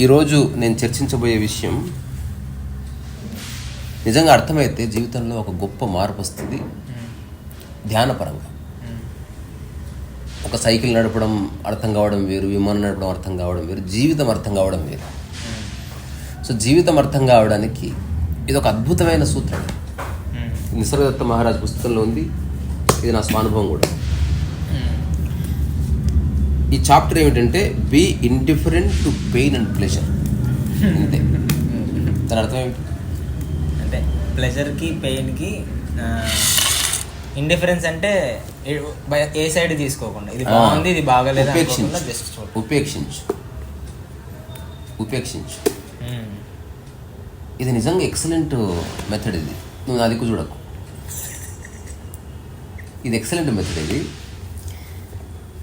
ఈరోజు నేను చర్చించబోయే విషయం నిజంగా అర్థమైతే జీవితంలో ఒక గొప్ప మార్పు వస్తుంది. ధ్యానపరంగా. ఒక సైకిల్ నడపడం అర్థం కావడం వేరు విమానం నడపడం అర్థం కావడం వేరు జీవితం అర్థం కావడం వేరు. సో జీవితం అర్థం కావడానికి ఇది ఒక అద్భుతమైన సూత్రం. నిసర్గదత్త మహారాజ్ పుస్తకంలో ఉంది. ఇది నా స్వానుభవం కూడా. ఈ చాప్టర్ ఏమిటంటే be indifferent to pain and pleasure అంతే. దాని అర్థం ఏమిటి? అంటే ప్లెజర్కి పెయిన్కి ఇండిఫరెన్స్ అంటే ఏ- సైడ్ తీసుకోకుండా. ఇది బాగుంది ఇది బాగలేదు ఉపేక్షించు. ఉపేక్షించు. ఉపేక్షించు. ఇది నిజంగా ఎక్సలెంట్ మెథడ్ ఇది. నువ్వు నా దిక్కు చూడకు. ఇది ఎక్సలెంట్ మెథడ్ ఇది.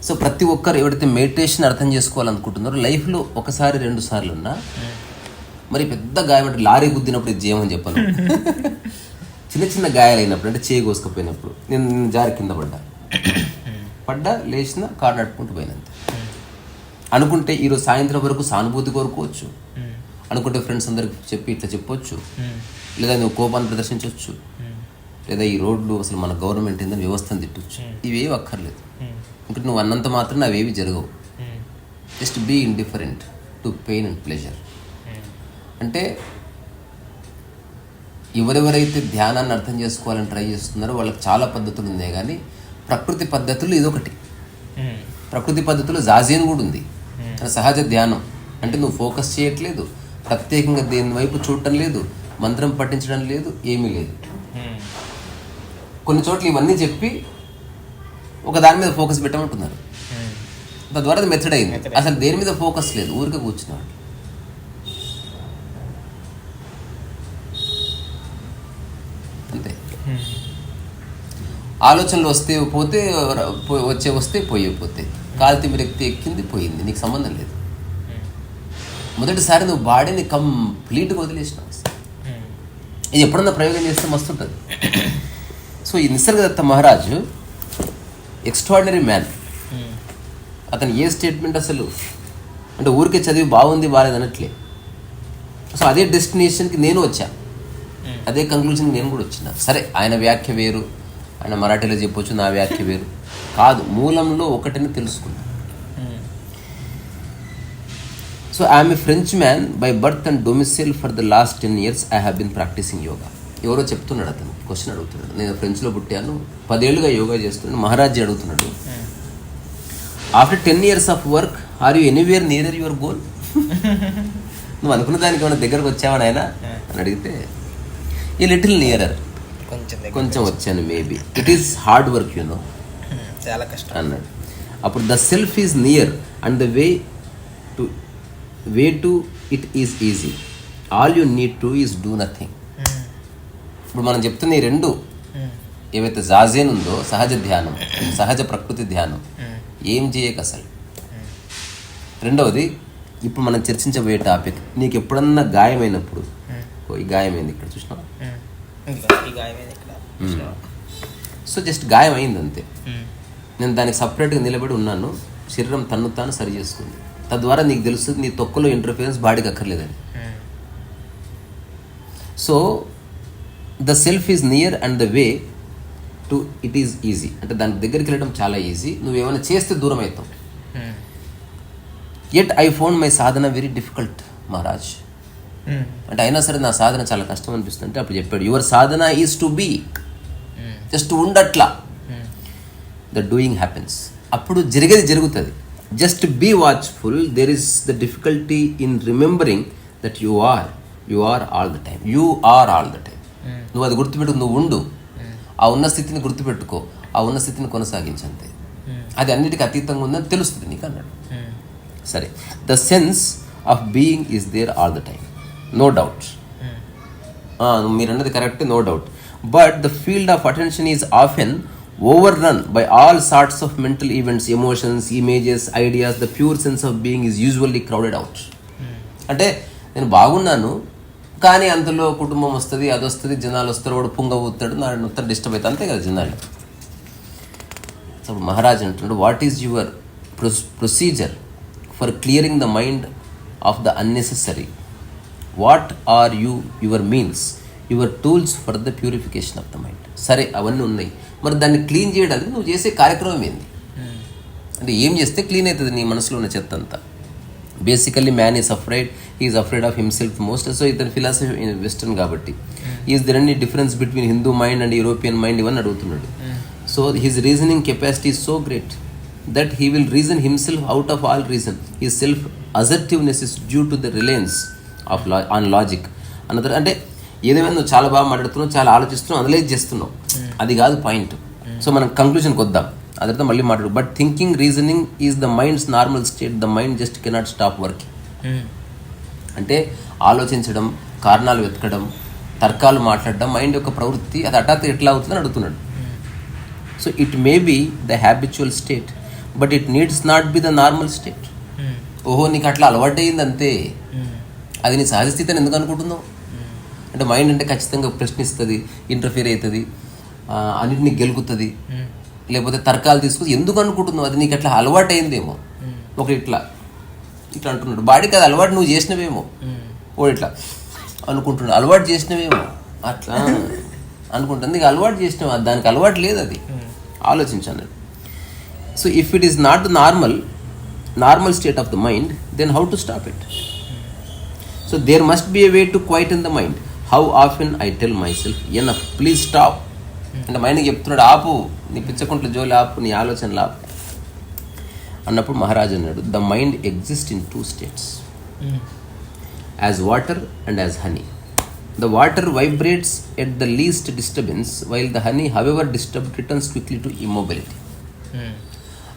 సో ప్రతి ఒక్కరు ఎవరైతే మెడిటేషన్ అర్థం చేసుకోవాలనుకుంటున్నారో లైఫ్లో ఒకసారి రెండు సార్లు ఉన్నా మరి పెద్ద గాయం అంటే లారీ గుద్దినప్పుడు ఇది చేయమని చెప్పను. చిన్న చిన్న గాయాలు అయినప్పుడు అంటే చేయి కోసుకపోయినప్పుడు నేను నేను జారి కింద పడ్డా. పడ్డా లేచిన కారు నడుపుకుంటూ పోయినంతే. అనుకుంటే ఈరోజు సాయంత్రం వరకు సానుభూతి కోరుకోవచ్చు. అనుకుంటే ఫ్రెండ్స్ అందరికి చెప్పి ఇట్లా చెప్పొచ్చు. లేదా నువ్వు కోపాన్ని ప్రదర్శించవచ్చు లేదా ఈ రోడ్లు అసలు మన గవర్నమెంట్ ఏందని వ్యవస్థను తిట్టొచ్చు. ఇవేవి అక్కర్లేదు. ఇంకా నువ్వు అన్నంత మాత్రం అవేవి జరగవు. Just be indifferent to pain and pleasure అంటే ఎవరెవరైతే ధ్యానాన్ని అర్థం చేసుకోవాలని ట్రై చేస్తున్నారో వాళ్ళకి చాలా పద్ధతులు ఉన్నాయి కానీ ప్రకృతి పద్ధతులు ఇదొకటి. ప్రకృతి పద్ధతిలో జాజియన్ కూడా ఉంది. సహజ ధ్యానం. అంటే నువ్వు ఫోకస్ చేయట్లేదు. ప్రత్యేకంగా దేని వైపు చూడటం లేదు. మంత్రం పఠించడం లేదు. ఏమీ లేదు. కొన్ని చోట్ల ఇవన్నీ చెప్పి ఒక దాని మీద ఫోకస్ పెట్టమంటున్నారు. తద్వారా అది మెథడ్ అయింది. అసలు దేని మీద ఫోకస్ లేదు? ఊరికే కూర్చున్నాడు అంతే. ఆలోచనలు వస్తే పోతే వచ్చే వస్తే పోయే పోతే. కాలు తిమ్మిరి ఎక్కితే ఎక్కింది పోయింది. నీకు సంబంధం లేదు. మొదటిసారి నువ్వు బాడీని కంప్లీట్గా వదిలేసినావు ఇది ఎప్పుడన్నా ప్రయోగం చేస్తే మస్తుంటుంది. సో ఈ నిసర్గదత్త మహారాజు ఎక్స్ట్రాడినరీ మ్యాన్ అతను ఏ స్టేట్మెంట్ అసలు? అంటే ఊరికే చదివి బాగుంది బాగాలేదు అనట్లే సో అదే డెస్టినేషన్కి నేను వచ్చా. అదే కంక్లూజన్కి నేను కూడా వచ్చిన. సరే ఆయన వ్యాఖ్య వేరు. ఆయన మరాఠీలో చెప్పొచ్చు నా వ్యాఖ్య వేరు. కాదు మూలంలో ఒకటిని తెలుసుకున్నా. So I'm a French man by birth and domicile for the last ten years I have been practising yoga ఎవరో చెప్తున్నాడు అతను. క్వశ్చన్ అడుగుతున్నాడు. నేను ఫ్రెంచ్లో పుట్టాను. పదేళ్ళుగా యోగా చేస్తున్నాను మహారాజీ అడుగుతున్నాడు. After ten years of work are you anywhere near your goal? నువ్వు అనుకున్న దానికి ఏమైనా దగ్గరకు వచ్చావా నాయనా? అని అడిగితే ఈ లిటిల్ నియరర్ కొంచెం కొంచెం వచ్చాను. Maybe. It is hard work you know చాలా కష్టం. అన్నాడు. అప్పుడు the self is near and the way to way to it is easy all you need to is do nothing ఇప్పుడు మనం చెప్తున్న ఈ రెండు ఏవైతే జాజేన్ ఉందో సహజ ధ్యానం సహజ ప్రకృతి ధ్యానం ఏం చేయక అసలు? రెండవది ఇప్పుడు మనం చర్చించబోయే టాపిక్ నీకు ఎప్పుడన్నా గాయమైనప్పుడు? ఈ గాయమైంది ఇక్కడ చూసినా సో జస్ట్ గాయం అయింది అంతే. నేను దానికి సపరేట్గా నిలబడి ఉన్నాను. శరీరం తన్ను తాను సరి చేసుకుంది. తద్వారా నీకు తెలుస్తుంది నీ తొక్కలో ఇంటర్ఫిరెన్స్ బాడీకి అక్కర్లేదని. So the self is near and the way to it is easy. అంటే దాని దగ్గరికి వెళ్ళడం చాలా ఈజీ. నువ్వు ఏమైనా చేస్తే దూరం అవుతావు. At I found my sadhana very difficult Maharaj అంటే అయినా సరే నా సాధన చాలా కష్టం అనిపిస్తుంది అంటే అప్పుడు చెప్పాడు your sadhana is to be just ఉండట్లా. The doing happens అప్పుడు జరిగేది జరుగుతుంది. Just be watchful there is the difficulty in remembering that you are you are all the time you are all the time నువ్వు అది గుర్తుపెట్టు నువ్వు ఉండు. ఆ ఉన్న స్థితిని గుర్తుపెట్టుకో. ఆ ఉన్న స్థితిని కొనసాగించంతే. అది అన్నిటికీ అతీతంగా ఉందని తెలుస్తుంది నీకు అన్నాడు. సరే. The sense of being is there all the time no doubt మీరు అన్నది correct no doubt but the field of attention is often overrun by all sorts of mental events emotions images ideas the pure sense of being is usually crowded out అంటే నేను బాగున్నాను కానీ అందులో కుటుంబం వస్తుంది అది వస్తుంది జనాలు వస్తారు వాడు పుంగ ఊతాడు నా మొత్తం డిస్టర్బ్ అవుతుంది అంతే కదా జనాలు. సో మహారాజ్ అంటున్నాడు what is your procedure for clearing the mind of the unnecessary what are you your means your tools for the purification of the mind సరే అవన్నీ ఉన్నాయి. మరి దాన్ని క్లీన్ చేయడానికి నువ్వు చేసే కార్యక్రమం ఏంది? అంటే ఏం చేస్తే క్లీన్ అవుతుంది నీ మనసులో ఉన్న చెత్త అంతా basically man is afraid is afraid of himself most so ఇతని ఫిలాసఫీ వెస్టర్న్ కాబట్టి. Is there any difference between Hindu mind and European mind ఇవన్నీ అడుగుతున్నాడు. So his reasoning capacity so great that he will reason himself out of all reason he self assertiveness is due to the reliance of law on logic అన్నది అంటే ఏదేమైనా నువ్వు చాలా బాగా మాట్లాడుతున్నావు చాలా ఆలోచిస్తున్నావు అనలైజ్ చేస్తున్నావు. అది కాదు పాయింట్ సో మనం కంక్లూషన్కి వద్దాం అదంతా మళ్ళీ మాట్లాడు. But thinking reasoning is the mind's normal state the mind just cannot stop working అంటే ఆలోచించడం కారణాలు వెతకడం తర్కాలు మాట్లాడడం మైండ్ యొక్క ప్రవృత్తి అది హఠాత్ ఎట్లా అవుతుందని అడుగుతున్నాడు. So it may be the habitual state but it needs not be the normal state ఓహో నీకు అట్లా అలవాటైంది అంతే అది నీ సహజ స్థితి అని ఎందుకు అనుకుంటున్నావు? అంటే మైండ్ అంటే ఖచ్చితంగా ప్రశ్నిస్తుంది ఇంటర్ఫియర్ అవుతుంది అన్నిటిని గెలుకుతుంది. లేకపోతే తర్కాలు తీసుకొని ఎందుకు అనుకుంటున్నావు? అది నీకు అట్లా అలవాటు అయిందేమో ఒకటి ఇట్లా ఇట్లా అంటున్నాడు. బాడీకి అది అలవాటు నువ్వు చేసినవేమో. ఓ ఇట్లా అనుకుంటున్నాడు. అలవాటు చేసినవేమో. అట్లా అనుకుంటుంది. నీకు అలవాటు చేసినవా? దానికి అలవాటు లేదు అది. ఆలోచించాను so if it is not the normal normal state of the mind then how to stop it so there must be a way to quiet in the mind how often I tell myself enough please stop అంటే మైండ్కి చెప్తున్నాడు ఆపు నీ పిచ్చకుంట్ల జోలి ఆపు నీ ఆలోచనలు ఆపు. అన్నప్పుడు మహారాజు అన్నాడు the mind exist in two states as water and as honey the water vibrates at the least disturbance while the honey however disturb returns quickly to immobility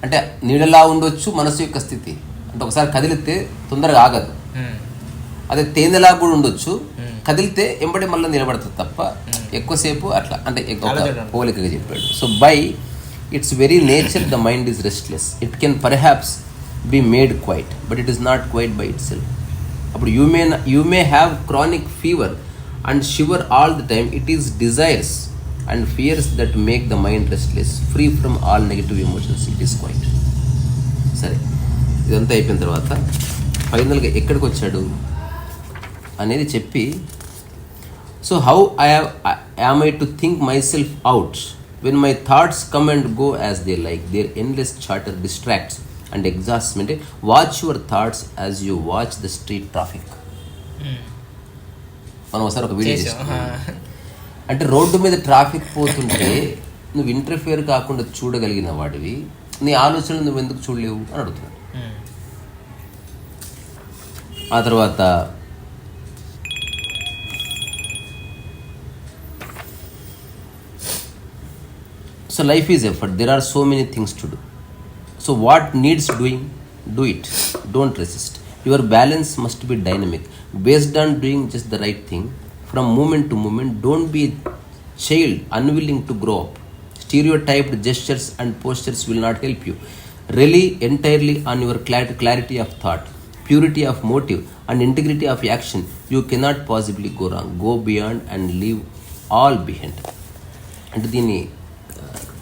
అంటే నీడలా ఉండొచ్చు మనసు యొక్క స్థితి. అంటే ఒకసారి కదిలితే తొందరగా ఆగదు. అదే తేనెలా కూడా ఉండొచ్చు. కదిలితే ఎంబడి మళ్ళీ నిలబడుతుంది తప్ప ఎక్కువసేపు అట్లా అంటే పోలికగా చెప్పాడు. So by its very nature the mind is restless it can perhaps be made quiet but it is not quiet by itself అప్పుడు you may you may have chronic fever and shiver all the time it is desires and fears that make the mind restless free from all negative emotions it is quiet సరే ఇదంతా అయిపోయిన తర్వాత ఫైనల్గా ఎక్కడికి వచ్చాడు అనేది చెప్పి so how I am I to think myself out when my thoughts come and go as they like their endless chatter distracts and exhaust అంటే watch your thoughts as you watch the street traffic మనం ఒకసారి ఒక video చేసాం. చేసుకున్నాం అంటే road మీద traffic పోతుంటే నువ్వు ఇంటర్ఫియర్ కాకుండా చూడగలిగిన వాడివి. నీ ఆలోచనలు నువ్వు ఎందుకు చూడలేవు అని అడుగుతున్నాడు. ఆ తర్వాత So life is effort there are so many things to do so what needs doing do it don't resist your balance must be dynamic based on doing just the right thing from moment to moment don't be child unwilling to grow up stereotyped gestures and postures will not help you. Rely entirely on your cla- clarity of thought, purity of motive, and integrity of action. You cannot possibly go wrong. Go beyond and leave all behind. అంటే దీని ఆ,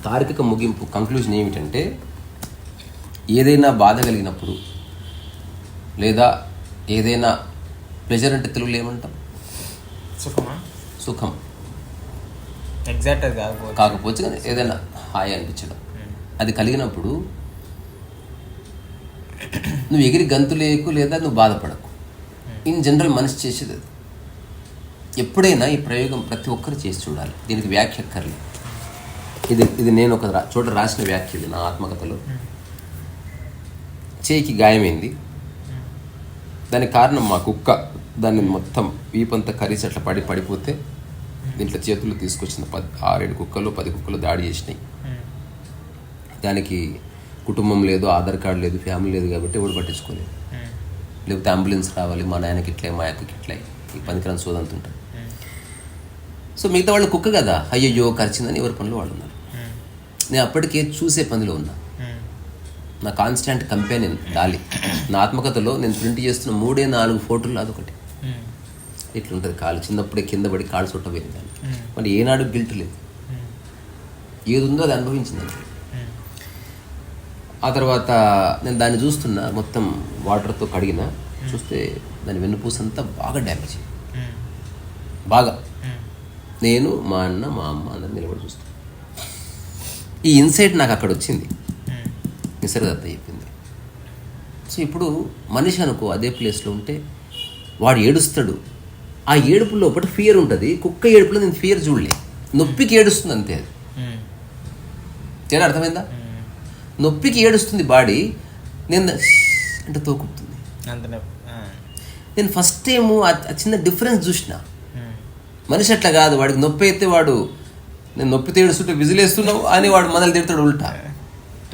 తార్కిక ముగింపు conclusion ఏమిటంటే ఏదైనా బాధ కలిగినప్పుడు లేదా ఏదైనా ప్లెజర్ అంటే తెలుగులో ఏమంటాం? సుఖమా? సుఖం. ఎగ్జాక్ట్ కాకపోతే కాకపోతే కానీ ఏదైనా హాయి అనిపించడం. అది కలిగినప్పుడు నువ్వు ఎగిరి గంతులేకు లేదా నువ్వు బాధపడకు. ఇన్ జనరల్ మనిషి చేసేది అది. ఎప్పుడైనా ఈ ప్రయోగం ప్రతి ఒక్కరు చేసి చూడాలి. దీనికి వ్యాఖ్య అక్కర్లేదు. ఇది ఇది నేను ఒక చోట రాసిన వ్యాఖ్య ఇది నా ఆత్మకథలో. చేయికి గాయమైంది. దానికి కారణం మా కుక్క. దాన్ని మొత్తం వీపంతా కరిసి అట్లా పడి పడిపోతే దీంట్లో చేతులు తీసుకొచ్చిన పది ఆరేడు కుక్కలు పది కుక్కలు దాడి చేసినాయి. దానికి కుటుంబం లేదు ఆధార్ కార్డు లేదు ఫ్యామిలీ లేదు కాబట్టి ఎవడు పట్టించుకోలేదు. లేకపోతే అంబులెన్స్ రావాలి మా నాయనకి ఇట్లే మా అక్కకి ఇట్లే ఈ పనికిరాని సోదంతుంటారు సో మిగతా వాళ్ళు కుక్క కదా? అయ్యయ్యో ఖర్చిందని ఎవరి పనులు వాళ్ళు ఉన్నారు. నేను అప్పటికే చూసే పనిలో ఉన్నా. నా కాన్స్టాంట్ కంపెనీన్ డాలి. నా ఆత్మకథలో నేను ప్రింట్ చేస్తున్న మూడే నాలుగు ఫోటోలు అదొకటి ఇట్లుంటుంది కాలు చిన్నప్పుడే కింద పడి కాలు చుట్టపోయింది దాన్ని మరి ఏనాడు గిల్ట్ లేదు. ఏది ఉందో అది అనుభవించింది ఆ తర్వాత నేను దాన్ని చూస్తున్నా మొత్తం వాటర్తో కడిగిన చూస్తే దాని వెన్నుపూస అంతా బాగా డ్యామేజ్ అయింది బాగా. నేను మా అన్న మా అమ్మ అందరు నిలబడి చూస్తాం. ఈ ఇన్సైట్ నాకు అక్కడ వచ్చింది. నిసర్గదత్త చెప్పింది. సో ఇప్పుడు మనిషి అనుకో అదే ప్లేస్లో ఉంటే వాడు ఏడుస్తాడు. ఆ ఏడుపు లోపల ఫియర్ ఉంటుంది. కుక్క ఏడుపులో నేను ఫియర్ చూడలే. నొప్పికి ఏడుస్తుంది అంతే అది. తేడా అర్థమైందా? నొప్పికి ఏడుస్తుంది బాడీ. నేను అంటే తోకుతుంది. నేను ఫస్ట్ టైం ఆ చిన్న డిఫరెన్స్ చూసిన. మనిషి అట్లా కాదు. వాడికి నొప్పి అయితే వాడు నేను నొప్పి తేడుస్తుంటే విజిలేస్తున్నావు అని వాడు మనల్ని తిడతాడు ఉల్టా.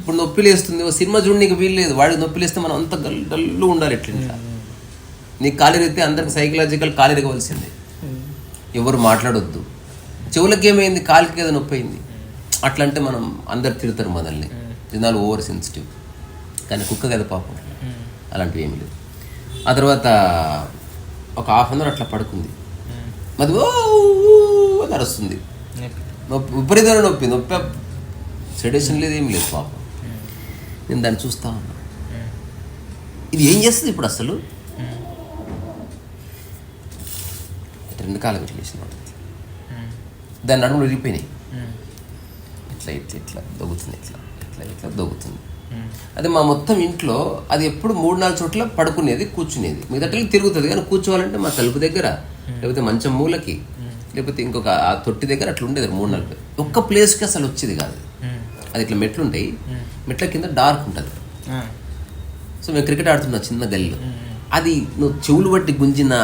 ఇప్పుడు నొప్పి లేస్తుంది ఓ సినిమా చూడనీకి వీలు లేదు. వాడికి నొప్పి లేస్తే మనం అంత గల్ డల్లు ఉండాలి ఎట్లా నీకు కాలిరిగితే అందరికి సైకలాజికల్ కాలిరగవలసిందే ఎవరు మాట్లాడొద్దు. చెవులకి ఏమైంది కాలికి ఏదో నొప్పి అయింది. అట్లా అంటే మనం అందరు తిడతారు మనల్ని. జనాలు ఓవర్ సెన్సిటివ్ కానీ కుక్క కదా పాపం. అలాంటివి ఏమి లేదు ఆ తర్వాత ఒక హాఫ్ అన్ అవర్ అట్లా పడుకుంది. అది ఓ అని అరుస్తుంది. నొప్పి. నొప్పి విపరీతమైన నొప్పి. నొప్పి సెడేషన్ లేదు ఏం లేదు పాపం. నేను దాన్ని చూస్తా ఉన్నా. ఇది ఏం చేస్తుంది ఇప్పుడు అసలు? రెండు కాలం ఇట్లా వేసిన దాని నడుములు విరిగిపోయినాయి. ఇట్లా ఇట్లా ఇట్లా దొగుతుంది ఇట్లా ఇట్లా ఇట్లా దొగుతుంది అది మా మొత్తం ఇంట్లో అది ఎప్పుడు మూడు నాలుగు చోట్ల పడుకునేది కూర్చునేది. మిగతా తిరుగుతుంది కానీ కూర్చోవాలంటే మా తలుపు దగ్గర లేకపోతే మంచం మూలకి లేకపోతే ఇంకొక ఆ తొట్టి దగ్గర అట్లా ఉండేది మూడు నాలుగు. ఒక్క ప్లేస్కి అసలు వచ్చేది కాదు. అది ఇట్లా మెట్లు ఉంటాయి మెట్ల కింద డార్క్ ఉంటుంది. సో మేము క్రికెట్ ఆడుతున్నా చిన్న గల్లీలో. అది నువ్వు చెవులు బట్టి గుంజిన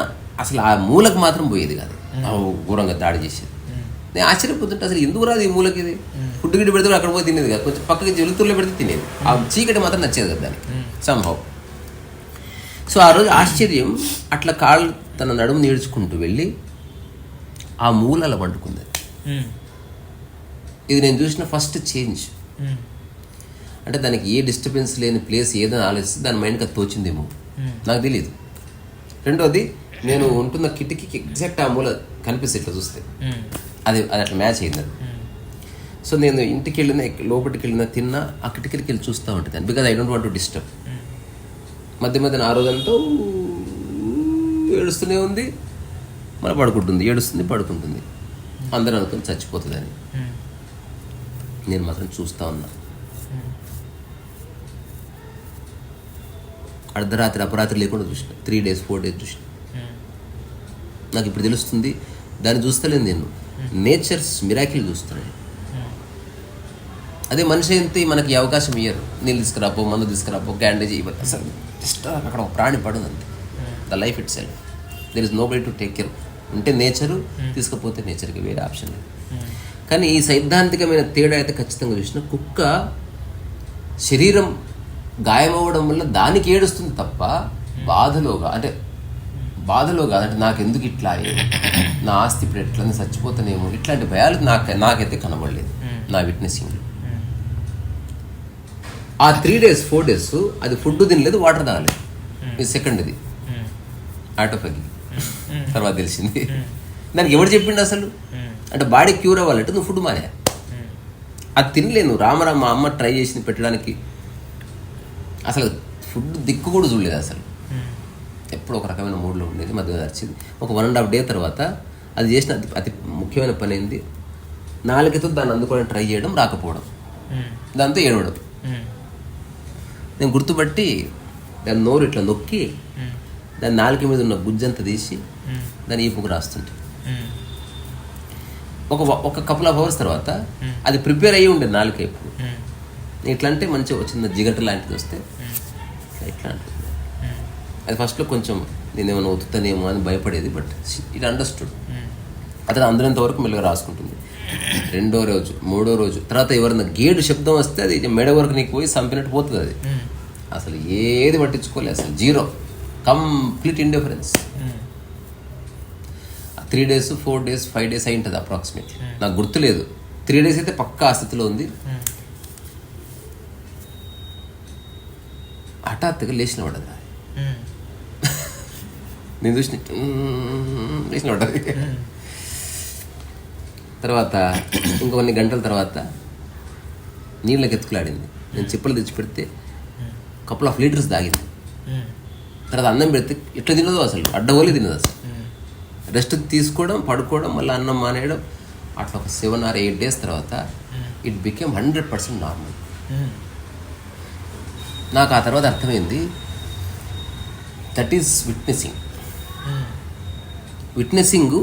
అసలు ఆ మూలకు మాత్రం పోయేది కాదు. ఆ ఘోరంగా దాడి చేసేది. నేను ఆశ్చర్యపోతుంటే అసలు ఎందుకు రాదు ఈ మూలకి ఇది? ఫుడ్ గిడ్డ పెడితే అక్కడ పోయి తినేది కాదు. కొంచెం పక్కకి వెలుతురులో పెడితే తినేది. ఆ చీకటి మాత్రం నచ్చేది కదా దానికి. సంభవ్ సో ఆ రోజు ఆశ్చర్యం అట్లా కాళ్ళు తన నడుము నేర్చుకుంటూ వెళ్ళి ఆ మూలల. ఉమ్. ఇది నేను చూసిన ఫస్ట్ చేంజ్. అంటే దానికి ఏ డిస్టర్బెన్స్ లేని ప్లేస్ ఏదని ఆలోచిస్తే దాని మైండ్కి అది తోచిందేమో. నాకు తెలియదు రెండోది నేను ఉంటున్న కిటికీకి ఎగ్జాక్ట్ ఆ మూల కనిపిస్తే ఇట్లా చూస్తే. అది అది అట్లా మ్యాచ్ అయింది అది. సో నేను ఇంటికి వెళ్ళిన లోపలికి వెళ్ళిన తిన్నా ఆ కిటికీకి వెళ్ళి చూస్తూ ఉంటుంది because I don't want to disturb మధ్య మధ్యన ఆ రోజంతా ఏడుస్తూనే ఉంది. మళ్ళీ పడుకుంటుంది ఏడుస్తుంది పడుకుంటుంది. అందరూ అనుకుని చచ్చిపోతుందని. ఉమ్. నేను మాత్రం చూస్తూ ఉన్నా. అర్ధరాత్రి అపరాత్రి లేకుండా చూసిన. త్రీ డేస్ ఫోర్ డేస్ చూసిన. ఉమ్. నాకు ఇప్పుడు తెలుస్తుంది దాన్ని చూస్తలేను నేను. నేచర్స్ మిరాకిల్ చూస్తున్నాను అదే మనిషి అయితే మనకి అవకాశం ఇయ్యరు. నీళ్ళు తీసుకురాపో మందు తీసుకురాపో ఇవ్వరు అసలు జస్ట్ అక్కడ ఒక ప్రాణి పడదు అంతే. The life itself there is no by to take care ఉంటే నేచరు తీసుకపోతే నేచర్కి వేరే ఆప్షన్ లేదు. కానీ ఈ సైద్ధాంతికమైన తేడా అయితే ఖచ్చితంగా చూసిన కుక్క శరీరం గాయమవ్వడం వల్ల దానికి ఏడుస్తుంది తప్ప బాధలోగా అంటే బాధలో కాదు అంటే నాకు ఎందుకు ఇట్లా? నా ఆస్తి ఇప్పుడు ఎట్లా చచ్చిపోతానేమో? ఇట్లాంటి భయాలు నాకు నాకైతే కనబడలేదు నా విట్నెసింగ్ ఆ త్రీ డేస్ ఫోర్ డేస్ అది ఫుడ్ తినలేదు వాటర్ తాగలేదు. ఇది సెకండ్ ఇది ఉమ్. ఆటోపగి తర్వాత తెలిసింది దానికి ఎవరు చెప్పిండు అసలు ఉమ్. అంటే బాడీ క్యూర్ అవ్వాలంటే నువ్వు ఫుడ్ మానే. అది తినలేను రామరామ మా అమ్మ ట్రై చేసింది పెట్టడానికి అసలు ఫుడ్ దిక్కు కూడా చూడలేదు అసలు. ఎప్పుడు ఒక రకమైన మూడ్లో ఉండేది మధ్య నడిచింది ఒక వన్ అండ్ హాఫ్ డే తర్వాత అది చేసిన అతి అతి ముఖ్యమైన పని ఏంది నాలుగైతే దాన్ని అందుకోవడానికి ట్రై చేయడం రాకపోవడం. దాంతో ఏడవడం. నేను గుర్తుపట్టి దాని నోరు ఇట్లా నొక్కి. దాని నాలుక మీద ఉన్న గుజ్జంతా తీసి. దాని ఈపుకు రాస్తుంటే. ఒక ఒక కపుల్ ఆఫ్ అవర్స్ తర్వాత అది ప్రిపేర్ అయ్యి ఉండే నాలుక ఇప్పుడు. ఇట్లా అంటే మంచిగా ఒక చిన్న జిగట లాంటిది వస్తే ఇట్లా అంటుంది. అది ఫస్ట్లో కొంచెం నేనేమైనా ఒత్తుతానేమో అని భయపడేది బట్ ఇట్ అండర్స్టూడ్. అతను అందరంత వరకు మెల్లగా రాసుకుంటుంది రెండో రోజు మూడో రోజు తర్వాత ఎవరన్నా గేడు శబ్దం వస్తే అది మెడ వరకు నీకు పోయి చంపినట్టు పోతుంది అది. అసలు ఏది పట్టించుకోలే అసలు zero complete indifference. Three days four days five days అయి ఉంటుంది అప్రాక్సిమేట్లీ నాకు గుర్తులేదు. త్రీ డేస్ అయితే పక్కా ఆ స్థితిలో ఉంది. ఉమ్. హఠాత్తుగా లేచిన పడదు ఉమ్. నేను చూసిన చూసిన ఉంటుంది తర్వాత ఇంకొన్ని గంటల తర్వాత నీళ్ళకి ఎత్తుకులాడింది నేను చెప్పులు తెచ్చి పెడితే కపుల్ ఆఫ్ లీటర్స్ తాగింది. తర్వాత అన్నం పెడితే ఇట్లా తినదు అసలు? అడ్డగోలి తినదు అసలు. రెస్ట్ తీసుకోవడం పడుకోవడం మళ్ళీ అన్నం మానేయడం అట్లా ఒక సెవెన్ ఆర్ ఎయిట్ డేస్ తర్వాత it became hundred percent normal నాకు ఆ తర్వాత అర్థమైంది దట్ ఈస్ విట్నెసింగ్ విట్నెసింగ్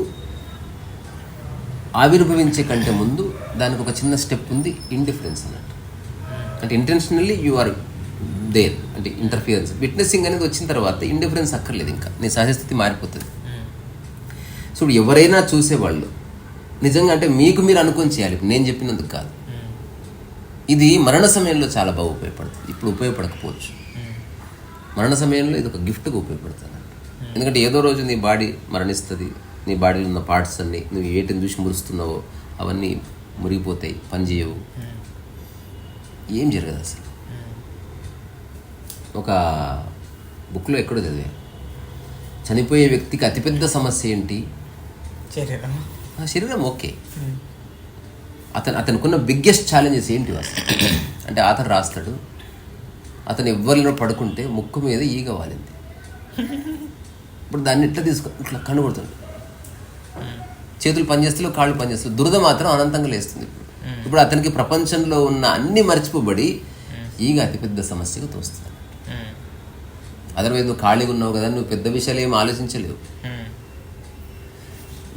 ఆవిర్భవించే కంటే ముందు దానికి ఒక చిన్న స్టెప్ ఉంది ఇండిఫరెన్స్ అన్నట్టు. అంటే ఇంటెన్షనల్లీ యు ఆర్ దేర్ అంటే ఇంటర్ఫియరెన్స్ విట్నెసింగ్ అనేది వచ్చిన తర్వాత ఇండిఫరెన్స్ అక్కర్లేదు ఇంకా. నీ సహజస్థితి మారిపోతుంది. సో ఇప్పుడు ఎవరైనా చూసేవాళ్ళు నిజంగా అంటే మీకు మీరు అనుకొని చేయాలి. నేను చెప్పినందుకు కాదు. ఇది మరణ సమయంలో చాలా బాగా ఉపయోగపడుతుంది. ఇప్పుడు ఉపయోగపడకపోవచ్చు. మరణ సమయంలో ఇది ఒక గిఫ్ట్గా ఉపయోగపడుతుంది. ఎందుకంటే ఏదో రోజు నీ బాడీ మరణిస్తుంది. నీ బాడీలో ఉన్న పార్ట్స్ అన్నీ నువ్వు ఏటిని చూసి మురుస్తున్నావో అవన్నీ మురిగిపోతాయి పనిచేయవు. ఏం జరగదు అసలు. ఒక బుక్లో ఎక్కడో చదివా చనిపోయే వ్యక్తికి అతిపెద్ద సమస్య ఏంటి? శరీరం. శరీరం ఓకే. అతను అతనుకున్న బిగ్గెస్ట్ ఛాలెంజెస్ ఏంటి అసలు? అంటే అతను రాస్తాడు. అతను ఎవరిలో పడుకుంటే ముక్కు మీద ఈగ వాలింది. ఇప్పుడు దాన్ని ఇట్లా తీసుకో ఇట్లా కనుగొడుతుంది. చేతులు పనిచేస్తూ కాళ్ళు పనిచేస్తూ దురద మాత్రం అనంతంగా లేస్తుంది ఇప్పుడు. ఇప్పుడు అతనికి ప్రపంచంలో ఉన్న అన్ని మర్చిపోబడి ఈగ అతిపెద్ద సమస్యగా తోస్తుంది. అదర్వైజ్ నువ్వు ఖాళీగా ఉన్నావు కదా నువ్వు పెద్ద విషయాలు ఏం ఆలోచించలేవు.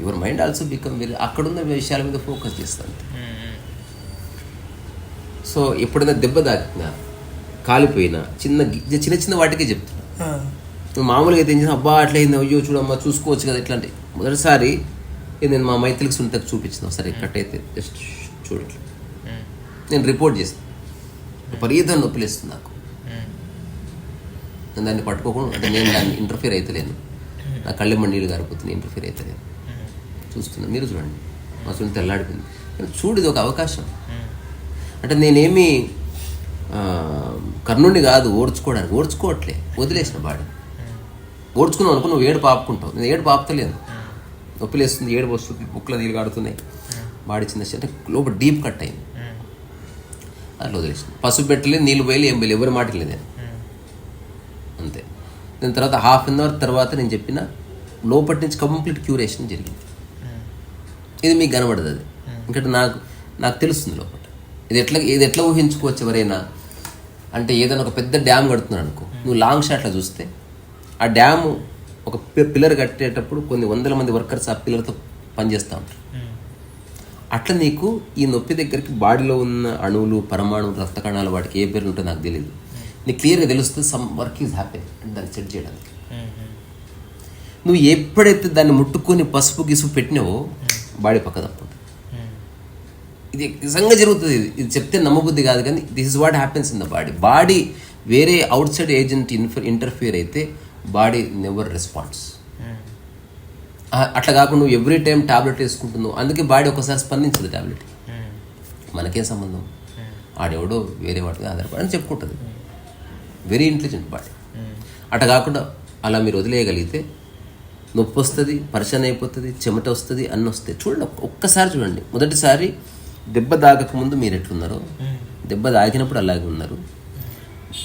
Your mind also become very అక్కడున్న విషయాల మీద ఫోకస్ చేస్తాను సో ఎప్పుడైనా దెబ్బ తాకినా కాలిపోయినా చిన్న చిన్న చిన్న వాటికే చెప్తున్నా. నువ్వు మామూలుగా అయితే ఏం చేసినా అబ్బా అట్లా అయింది అయ్యో చూడమ్మా చూసుకోవచ్చు కదా ఇట్లాంటి. మొదటిసారి నేను మా మైత్రికి సునీతకు చూపించిన సరే కట్టయితే జస్ట్ చూడు ఇట్లా. నేను రిపోర్ట్ చేస్తాను విపరీతం నొప్పిలేస్తుంది నాకు. నేను దాన్ని పట్టుకోకుండా అంటే నేను దాన్ని ఇంటర్ఫియర్ అవుతలేను నా కళ్ళెమ్మ నీళ్ళు గారిపోతుంది ఇంటర్ఫియర్ అవుతలేను చూస్తున్నా. మీరు చూడండి. మా సునీత తెల్లాడిపోయింది చూడు ఇది ఒక అవకాశం. అంటే నేనేమి కర్ణుడిని కాదు ఓడ్చుకోవడానికి ఓడ్చుకోవట్లే వదిలేసిన బాడీ ఓడ్చుకున్నావు అనుకో నువ్వు ఏడు పాపుకుంటావు. నేను ఏడు పాపుతలేను. నొప్పి లేస్తుంది ఏడు వస్తుంది బుక్ల నీళ్ళు కాడుతున్నాయి. బాడీ చిన్న చిన్న- అంటే లోపల డీప్ కట్ అయింది. అట్లా వదిలేసిన. పసుపు పెట్టలేదు నీళ్ళు పోయలే ఏం పోయలేదు. ఎవరి మాట లేదు. నేను దాని తర్వాత హాఫ్ అన్ అవర్ తర్వాత నేను చెప్పిన లోపటి నుంచి కంప్లీట్ క్యూరేషన్ జరిగింది. ఇది మీకు కనబడదు అది. ఎందుకంటే నాకు నాకు తెలుస్తుంది లోపల ఇది ఎట్లా ఇది ఎట్లా ఊహించుకోవచ్చు ఎవరైనా? అంటే ఏదైనా ఒక పెద్ద డ్యామ్ కడుతున్నాడు అనుకో. నువ్వు లాంగ్ షాట్లో చూస్తే ఆ డ్యాము ఒక పిల్లర్ కట్టేటప్పుడు కొన్ని వందల మంది వర్కర్స్ ఆ పిల్లర్తో పనిచేస్తూ ఉంటారు. అట్లా నీకు ఈ నొప్పి దగ్గరికి బాడీలో ఉన్న అణువులు పరమాణువులు రక్త కణాలు వాటికి ఏ పేరు ఉంటుందో నాకు తెలియదు నీకు క్లియర్గా తెలుస్తుంది సమ్ వర్క్ ఈజ్ హ్యాపీ అంటే దాన్ని సెట్ చేయడానికి. నువ్వు ఎప్పుడైతే దాన్ని ముట్టుకొని పసుపు గిసుపు పెట్టినావో బాడీ పక్క తప్పుతుంది. ఇది నిజంగా జరుగుతుంది. ఇది ఇది చెప్తే నమ్మబుద్ధి కాదు కానీ this is what happens in the body body వేరే outside agent infer interfere అయితే బాడీ నెవర్ రెస్పాన్స్ అట్లా కాకుండా నువ్వు ఎవ్రీ టైం టాబ్లెట్ వేసుకుంటున్నావు అందుకే బాడీ ఒకసారి స్పందించదు టాబ్లెట్ మనకేం సంబంధం? ఆడెవడో వేరే వాటి మీద ఆధారపడి అని చెప్పుకుంటుంది. వెరీ ఇంటెలిజెంట్ బాడీ అట్లా కాకుండా అలా మీరు వదిలేయగలిగితే నొప్పి వస్తుంది పరిచయం అయిపోతుంది చెమట వస్తుంది అన్నీ వస్తాయి చూడండి ఒక్క- ఒక్కసారి చూడండి. మొదటిసారి దెబ్బ దాగక ముందు మీరు ఎట్లున్నారో దెబ్బ దాకినప్పుడు అలాగే ఉన్నారు.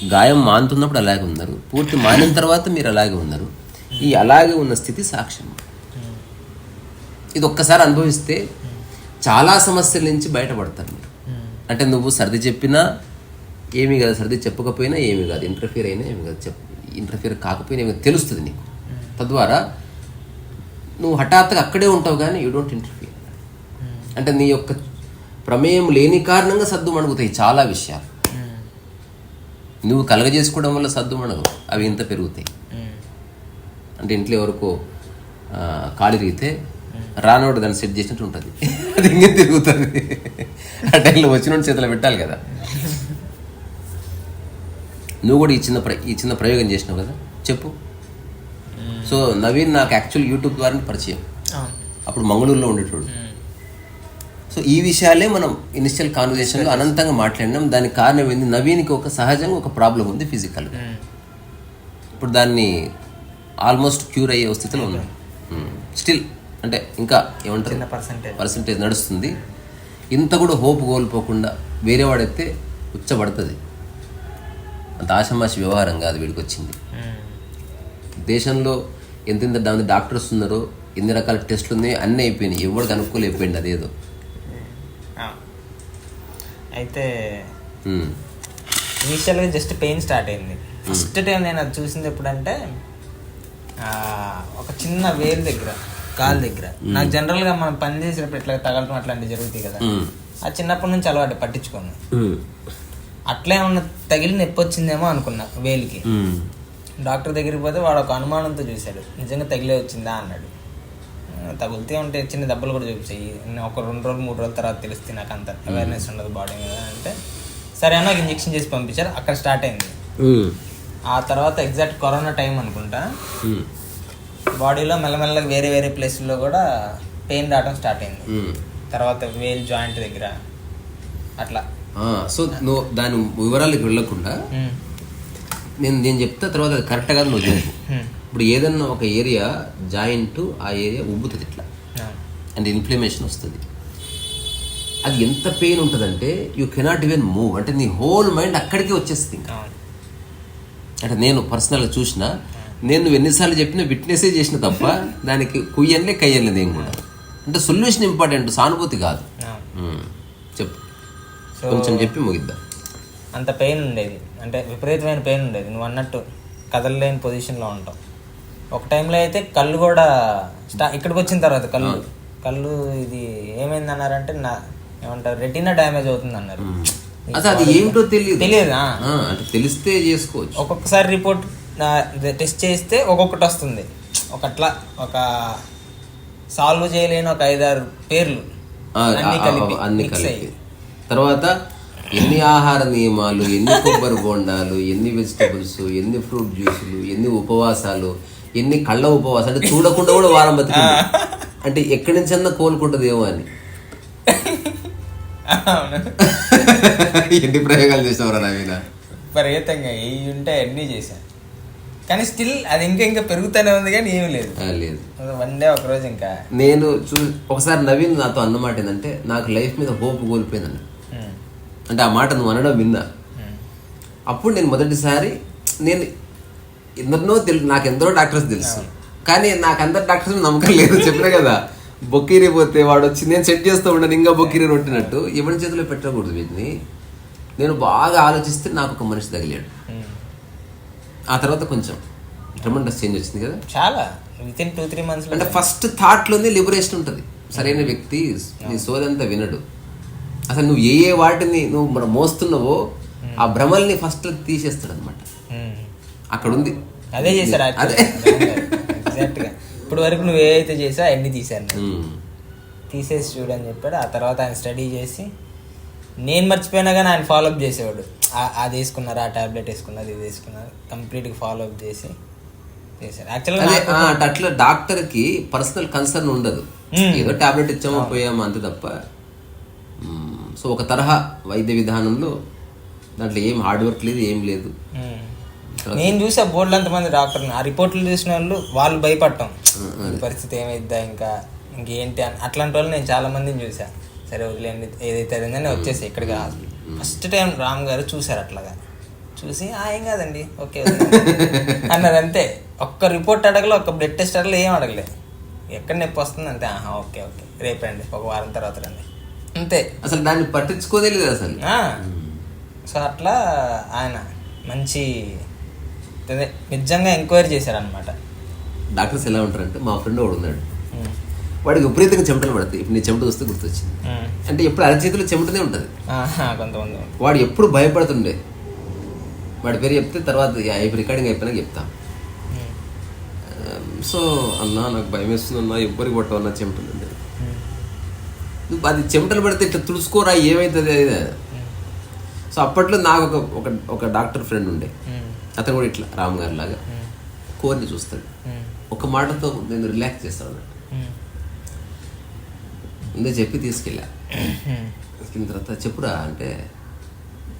గాయం మానుతున్నప్పుడు అలాగే ఉన్నారు. పూర్తి మానిన తర్వాత మీరు అలాగే ఉన్నారు. ఈ అలాగే ఉన్న స్థితి సాక్ష్యం. ఇది ఒక్కసారి అనుభవిస్తే చాలా సమస్యల నుంచి బయటపడతారు మీరు. అంటే నువ్వు సర్ది చెప్పినా ఏమీ కాదు సర్ది చెప్పకపోయినా ఏమీ కాదు. ఇంటర్ఫియర్ అయినా ఏమి కాదు. చెప్ ఇంటర్ఫియర్ కాకపోయినా ఏమీ కాదు, తెలుస్తుంది నీకు. తద్వారా నువ్వు హఠాత్తుగా అక్కడే ఉంటావు కానీ యూ డోంట్ ఇంటర్ఫియర్ అంటే నీ యొక్క ప్రమేయం లేని కారణంగా సద్దు మణుగుతాయి చాలా విషయాలు. నువ్వు కలగజేసుకోవడం వల్ల సద్దు మణగు అవి ఇంత పెరుగుతాయి. అంటే ఇంట్లో ఎవరికో కాలిరిగితే కాలు తిరిగితే రానోడు దాన్ని సెట్ చేసినట్టు ఉంటుంది. అది ఇంకే తిరుగుతుంది. ఆ టైంలో వచ్చిన చేతిలో పెట్టాలి కదా. నువ్వు కూడా ఈ చిన్న ప్ర ఈ చిన్న ప్రయోగం చేసినావు కదా? చెప్పు. సో నవీన్ నాకు యాక్చువల్ యూట్యూబ్ ద్వారా పరిచయం. అప్పుడు మంగళూరులో ఉండేటోడు. సో ఈ విషయాలే మనం ఇనిషియల్ కాన్వర్జేషన్లో అనంతంగా మాట్లాడినాం. దానికి కారణం ఏంది? నవీన్కి ఒక సహజంగా ఒక ప్రాబ్లం ఉంది ఫిజికల్గా ఇప్పుడు దాన్ని ఆల్మోస్ట్ క్యూర్ అయ్యే స్థితిలో ఉంది. స్టిల్ అంటే ఇంకా ఏమంటారు? పర్సంటేజ్ పర్సంటేజ్ నడుస్తుంది. ఇంత కూడా హోప్ కోల్పోకుండా వేరే వాడైతే ఉచ్చబడుతుంది. ఆషమాషి వ్యవహారం కాదు వీడికి వచ్చింది దేశంలో ఎంతెంత మంది డాక్టర్స్ ఉన్నారో ఎన్ని రకాల టెస్టులు ఉన్నాయి అన్నీ అయిపోయినాయి. ఎవడు కనుక్కోలేకపోయింది అదేదో. అయితే. ఇనిషియల్గా జస్ట్ పెయిన్ స్టార్ట్ అయింది. ఫస్ట్ టైం నేను అది చూసింది ఎప్పుడంటే ఒక చిన్న వేలు దగ్గర కాలు దగ్గర. నాకు జనరల్గా మనం పని చేసినప్పుడు ఇట్లా తగలటం అట్లాంటివి జరుగుతాయి కదా. ఆ చిన్నప్పటి నుంచి అలవాటు పట్టించుకోను. అట్లే ఉన్న తగిలి నొప్పి వచ్చిందేమో అనుకున్నా వేలికి. డాక్టర్ దగ్గరికి పోతే వాడు ఒక అనుమానంతో చూశాడు. నిజంగా తగిలే వచ్చిందా అన్నాడు. తగిలితే ఉంటే చిన్న దెబ్బలు కూడా చూపించాయి. ఒక రెండు రోజులు మూడు రోజుల తర్వాత తెలిస్తే నాకు అంత అవేర్నెస్ ఉండదు బాడీ మీద అంటే సరే నాకు ఇంజెక్షన్ చేసి పంపించారు. అక్కడ స్టార్ట్ అయింది. ఆ తర్వాత ఎగ్జాక్ట్ కరోనా టైం అనుకుంటా. బాడీలో మెల్లమెల్లగా వేరే వేరే ప్లేస్లో కూడా పెయిన్ రావడం స్టార్ట్ అయింది. తర్వాత వేల్ జాయింట్ దగ్గర అట్లా. సో నువ్వు దాని వివరాలకు వెళ్ళకుండా. నేను నేను చెప్తా తర్వాత అది కరెక్ట్ కాదు నువ్వు చెప్పు. ఇప్పుడు ఏదన్నా ఒక ఏరియా జాయింట్ ఆ ఏరియా ఉబ్బుతుంది ఇట్లా. అండ్ ఇన్ఫ్లమేషన్ వస్తుంది. అది ఎంత పెయిన్ ఉంటుందంటే యూ కెనాట్ ఈవెన్ మూవ్ అంటే నీ హోల్ మైండ్ అక్కడికే వచ్చేస్తుంది ఇంకా. అంటే నేను పర్సనల్గా చూసిన నేను నువ్వు ఎన్నిసార్లు చెప్పినా విట్నెసే చేసిన తప్ప దానికి కుయ్యన్లే కయ్యన్లే నేను కూడా. అంటే సొల్యూషన్ ఇంపార్టెంట్ సానుభూతి కాదు అవును ఉమ్, చెప్పు సో కొంచెం చెప్పి ముగిద్దాం. అంత పెయిన్ ఉండేది. అంటే విపరీతమైన పెయిన్ ఉండేది. నువ్వు అన్నట్టు కదలలేని పొజిషన్లో ఉంటావు. ఒక టైంలో అయితే కళ్ళు కూడా స్టా ఇక్కడికి వచ్చిన తర్వాత కళ్ళు. కళ్ళు ఇది ఏమైంది అన్నారంటే నా ఏమంటారు రెటీనా డ్యామేజ్ అవుతుంది అన్నారు. అసలు అది ఏమిటో తెలియదు. తెలియదు అంటే తెలిస్తే చేసుకోవచ్చు. ఒక్కొక్కసారి రిపోర్ట్ టెస్ట్ చేస్తే ఒక్కొక్కటి వస్తుంది. ఒకట్లా ఒక సాల్వ్ చేయలేని ఒక ఐదారు పేర్లు. అన్ని కలిపి అన్ని కలిపి. తర్వాత ఎన్ని ఆహార నియమాలు ఎన్ని కొబ్బరి బొండాలు ఎన్ని వెజిటబుల్స్ ఎన్ని ఫ్రూట్ జ్యూసులు ఎన్ని ఉపవాసాలు ఎన్ని కళ్ళ ఉపవాసాలు అంటే చూడకుండా కూడా వారం బతికింది. అంటే ఎక్కడి నుంచన్నా కోలుకుంటుందేమో అని. అవును. ఎన్ని ప్రయోగాలు చేసావురా నవీన? విపరీతంగా ఏ ఉంటే అన్నీ చేశాను కానీ స్టిల్ అది ఇంకా ఇంకా పెరుగుతూనే ఉంది కానీ ఏమీ లేదు. లేదు. వన్ డే ఒక రోజు ఇంకా. నేను చూ ఒకసారి నవీన్ నాతో అన్నమాట ఏంటంటే నాకు లైఫ్ మీద హోప్ కోల్పోయిందని ఉమ్, అంటే ఆ మాట నువ్వు అనడం విన్నా. ఉమ్, అప్పుడు నేను మొదటిసారి నేను ఎందరినో తెలు నాకు ఎందరో డాక్టర్స్ తెలుసు. కానీ నాకు అందరు డాక్టర్స్ నమ్మకం లేదు చెప్పినా కదా. బొక్కిరి పోతే వాడు వచ్చి నేను సెట్ చేస్తూ ఉండను ఇంకా బొక్కిరి రొట్టినట్టు. ఎవరి చేతిలో పెట్టకూడదు వీటిని. నేను బాగా ఆలోచిస్తే నాకు ఒక మనిషి తగిలాడు. ఆ తర్వాత కొంచెం ట్రమండస్ చేంజ్ వచ్చింది కదా. చాలా. విత్ ఇన్ టూ త్రీ మంత్స్లో అంటే ఫస్ట్ థాట్లోనే లిబరేషన్ ఉంటుంది. సరైన వ్యక్తి నీ సోదంతా వినడు. అసలు నువ్వు ఏ ఏ వాటిని నువ్వు మనం మోస్తున్నావో ఆ భ్రమల్ని ఫస్ట్ తీసేస్తాడు అనమాట అక్కడ ఉంది అదే చేశారు అదే. ఎగ్జాక్ట్గా ఇప్పుడు వరకు నువ్వు ఏ అయితే చేసా అన్ని తీశాను. ఉమ్. తీసేసి చూడని చెప్పాడు. ఆ తర్వాత ఆయన స్టడీ చేసి నేను మర్చిపోయినా కానీ ఆయన ఫాలోఅప్ చేసేవాడు. అది వేసుకున్నారు ఆ టాబ్లెట్ వేసుకున్నారు ఇది వేసుకున్నారు. కంప్లీట్గా ఫాలోఅప్ చేసి చేశారు యాక్చువల్గా అట్లా డాక్టర్కి పర్సనల్ కన్సర్న్ ఉండదు. ఏదో టాబ్లెట్ ఇచ్చామో పోయామో అంతే తప్ప. సో ఒక తరహా వైద్య విధానంలో దాంట్లో ఏం హార్డ్ వర్క్ లేదు ఏం లేదు. నేను చూసా బోర్డు అంతమంది డాక్టర్ని ఆ రిపోర్ట్లు చూసిన వాళ్ళు వాళ్ళు భయపడటం పరిస్థితి ఏమైద్దా ఇంకా? ఇంకేంటి అని. అట్లాంటి వాళ్ళు నేను చాలా మందిని చూసా. సరే వదిలేండి ఏదైతే అయిందని వచ్చేసి ఇక్కడికి ఫస్ట్ టైం రామ్ గారు చూసారు అట్లాగా. చూసి "ఆ, ఏం కాదండి ఓకే వదిలేండి." అన్నారు అంతే. ఒక్క రిపోర్ట్ అడగలే ఒక్క బ్లడ్ టెస్ట్ అడగలే ఏం అడగలే. ఎక్కడ నొప్పి వస్తుంది అంతే ఆహా ఓకే ఓకే. రేపు రండి ఒక వారం తర్వాత రండి. అంతే. అసలు దాన్ని పట్టించుకోదే లేదు అసలు. సో అట్లా ఆయన మంచి నిజంగా ఎంక్వైరీ చేశారనమాట డాక్టర్స్ ఎలా ఉంటారంటే మా ఫ్రెండ్ వాడు ఉన్నాడు. వాడికి విపరీతంగా చెమటలు పడతాయి. ఇప్పుడు నీ చెమట వస్తే గుర్తొచ్చింది. అంటే ఎప్పుడు అరచేతిలో చెమటనే ఉంటుంది. కొంతమంది. వాడు ఎప్పుడు భయపడుతుండే. వాడి పేరు చెప్తే తర్వాత రికార్డింగ్ అయిపోయినాక చెప్తా. సో అన్నా నాకు భయం వేస్తుంది అన్నా ఎవ్వరికి పట్టవన్నా చెమటలు. నువ్వు అది చెమటలు పడితే ఇట్లా తుడుచుకోరా ఏమవుతుంది అది? సో అప్పట్లో నాకు ఒక ఒక ఒక డాక్టర్ ఫ్రెండ్ ఉండే. ఉమ్. అతను కూడా ఇట్లా రామ్ గారి లాగా. ఉమ్. కోరిని చూస్తాడు. ఉమ్. ఒక మాటతో నేను రిలాక్స్ చేస్తాను అన్నట్టు. ముందే చెప్పి తీసుకెళ్ళా. తీసుకెళ్ళిన తర్వాత చెప్పురా అంటే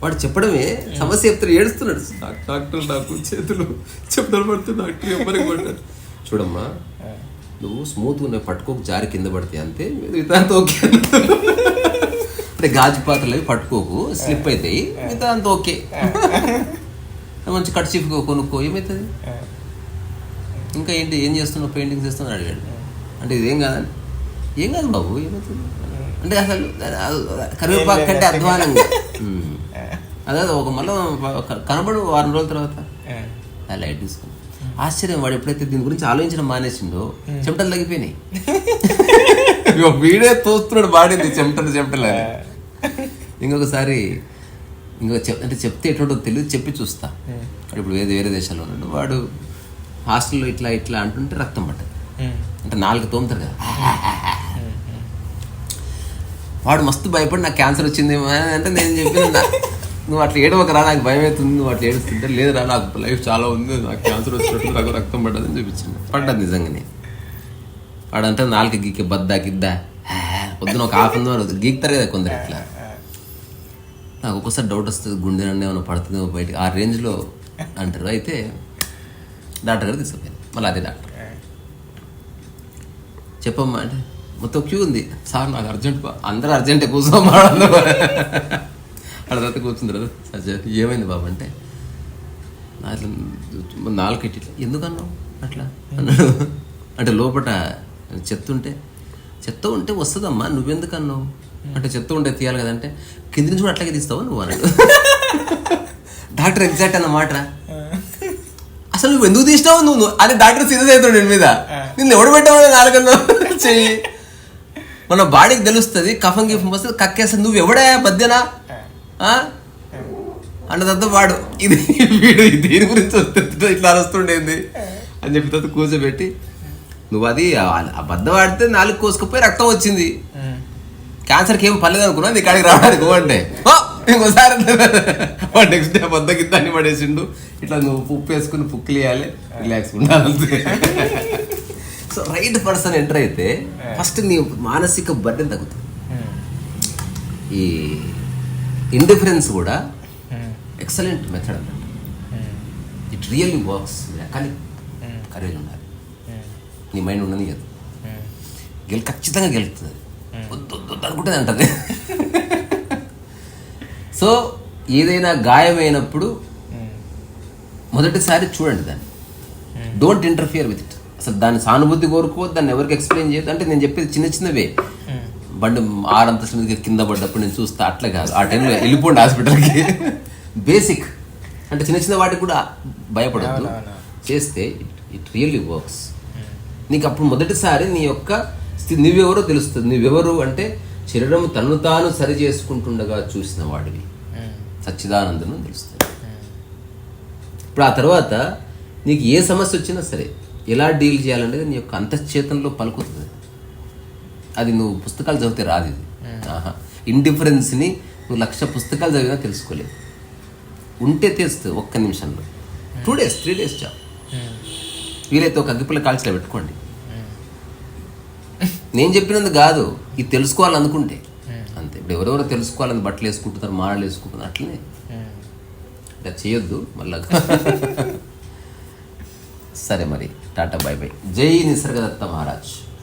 వాడు చెప్పడమే సమస్య చెప్తాడు ఏడుస్తున్నాడు. "డాక్- డాక్టర్ నాకు చేతులు చెప్పులు పడుతుంది డాక్టర్ ఎవరికి పడ్డాడు చూడమ్మా. నువ్వు స్మూత్ ఉన్నాయి పట్టుకోకు జారి కింద పడితే అంతే. మిగతా ఓకే అంటే గాజు పాత్రలు అవి పట్టుకోకు స్లిప్ అవుతాయి మిగతా అంత ఓకే. మంచి కట్ చిప్ కొనుక్కో ఏమవుతుంది ఇంకా ఏంటి ఏం చేస్తున్నావు? పెయింటింగ్స్ చేస్తున్నావు? అడిగాడు. అంటే ఇదేం కాదని? ఏం కాదు బాబు ఏమవుతుంది అంటే అసలు కరివేపాకు కంటే అధ్వానంగా. అదే ఒక మళ్ళీ కనబడు వారం రోజుల తర్వాత. ఆ. లైట్ తీసుకుని ఆశ్చర్యం వాడు ఎప్పుడైతే దీని గురించి ఆలోచించడం మానేసిండో చెమటలు తగ్గిపోయినాయి. వీడే తోస్తున్నాడు బాడీని చెమటలు చెమటలు ఇంకొకసారి ఇంకొక చెప్ అంటే చెప్తే ఎటువంటిదో తెలియదు చెప్పి చూస్తా. వాడు ఇప్పుడు వేరే వేరే దేశాల్లో ఉన్నాడు. వాడు హాస్టల్లో ఇట్లా ఇట్లా అంటుంటే రక్తం పడ్డది. అంటే నాలుగు తోముతారు కదా. వాడు మస్తు భయపడి నాకు క్యాన్సర్ వచ్చింది అంటే నేను చెప్పిన నువ్వు అట్లా ఏడవకరా నాకు భయం అవుతుంది నువ్వు అట్లా ఏడుస్తుంటే. లేదురా నాకు లైఫ్ చాలా ఉంది నాకు క్యాన్సర్ వచ్చినట్టు నాకు రక్తం పడ్డదని చూపించింది. పడ్డది నిజంగానే. వాడంటే నాలుగు గీకే బద్దా గిద్దా. పొద్దున ఒక హాఫ్ అన్ అవర్ గీక్తారు కదా కొందరు ఇట్లా. నాకు ఒక్కోసారి డౌట్ వస్తుంది గుండె నుండి ఏమైనా పడుతుందేమో బయటకి. ఆ రేంజ్లో అంటారు. అయితే డాక్టర్ గారు తీసుకుపోయాను మళ్ళీ అదే డాక్టర్. చెప్పమ్మా అంటే మొత్తం క్యూ ఉంది. సార్ నాకు అర్జెంట్ అందరూ అర్జెంట్ కూర్చోమా ఆడ తర్వాత కూర్చుంది తర్వాత సర్జరీ ఏమైంది బాబు అంటే అట్లా నాలుగు ఇట్లా ఎందుకన్నావు అట్లా? అన్నాడు. అంటే లోపల చెత్త ఉంటే చెత్త ఉంటే వస్తుందమ్మా నువ్వెందుకు అన్నావు అంటే చెత్త ఉంటే తీయాలి కదంటే కింది నుంచి కూడా అట్లాగే తీస్తావు నువ్వు అన్నాడు. డాక్టర్ ఎగ్జాక్ట్ అన్నమాట అసలు నువ్వు ఎందుకు తీసినావు నువ్వు? నువ్వు- అని డాక్టర్ సీరియస్ అవుతాడు నేను మీద. నిన్ను ఎవడు పెట్టావు నాలుగల్లో చెయ్యి. మన బాడీకి తెలుస్తుంది కఫం గిఫం వస్తుంది కక్కేస్తుంది నువ్వు ఎవడా? మధ్యనా? ఆ? అన్న తర్వాత వాడు. ఇది వీడు దీని గురించి వస్తుంది ఇట్లా అరుస్తుండేది అని చెప్పి తర్వాత కూర్చోబెట్టి నువ్వు అది ఆ- ఆ బద్ద వాడితే నాలుగు కోసుకుపోయి రక్తం వచ్చింది. క్యాన్సర్కి ఏం పర్లేదు అనుకున్నా నీ కాడికి రావడానికి అంటే "ఓ, ఇంకోసారి వాడు నెక్స్ట్ డే బద్ద గిద్ద అని పడేసిండు. ఇట్లా నువ్వు ఉప్పు వేసుకుని పుక్కిలు వేయాలి రిలాక్స్ ఉండాలి సో రైట్ పర్సన్ ఎంటర్ అయితే ఫస్ట్ నీ మానసిక బర్డెన్ తగ్గుతుంది. ఈ ఇండిఫరెన్స్ కూడా ఎక్సలెంట్ మెథడ్ అన్నమాట. ఇట్ రియల్లీ వర్క్స్ కానీ కరేజ్ ఉండాలి. నీ మైండ్ ఉండనియదు గెలు ఖచ్చితంగా గెలుస్తుంది. వద్దు వద్దు వద్దు అనుకుంటే అంటది. సో ఏదైనా గాయమైనప్పుడు మొదటిసారి చూడండి దాన్ని. డోంట్ ఇంటర్ఫియర్ విత్ ఇట్ అసలు దాని సానుభూతి కోరుకోవద్దు దాన్ని ఎవరికి ఎక్స్ప్లెయిన్ చేయొద్దు. అంటే నేను చెప్పేది చిన్న చిన్నవే. బండి ఆరంతస్తుల మీద కింద పడ్డప్పుడు నేను చూస్తా అట్లా కాదు. ఆ టైంలో వెళ్ళిపోండి హాస్పిటల్కి. బేసిక్ అంటే చిన్న చిన్న వాటికి కూడా భయపడద్దు. చేస్తే ఇట్ రియల్లీ వర్క్స్ నీకు అప్పుడు మొదటిసారి నీ యొక్క స్థితి నువ్వెవరో తెలుస్తుంది. నువ్వెవరు అంటే శరీరం తను తాను సరి చేసుకుంటుండగా చూసిన వాడివి. సచ్చిదానందను తెలుస్తుంది. ఇప్పుడు ఆ తర్వాత నీకు ఏ సమస్య వచ్చినా సరే ఎలా డీల్ చేయాలనేది నీ యొక్క అంతఃచేతనలో పలుకుతుంది. అది నువ్వు పుస్తకాలు చదివితే రాదు ఇది. ఆహా. ఇండిఫరెన్స్ని నువ్వు లక్ష పుస్తకాలు చదివినా తెలుసుకోలేవు. ఉంటే తెలుస్తుంది ఒక్క నిమిషంలో. టూ డేస్ త్రీ డేస్ చాలు వీలైతే ఒక అగ్గిపుల్ల కాల్చిలో పెట్టుకోండి. నేను చెప్పినందుకు కాదు ఇది తెలుసుకోవాలనుకుంటే అంతే. ఇప్పుడు ఎవరెవరో తెలుసుకోవాలని బట్టలు వేసుకుంటున్నారు మాడలు వేసుకుంటున్నారు అట్లనే. ఇట్లా చేయొద్దు మళ్ళా. సరే మరి టాటా బై బై. జై నిసర్గదత్త మహారాజ్.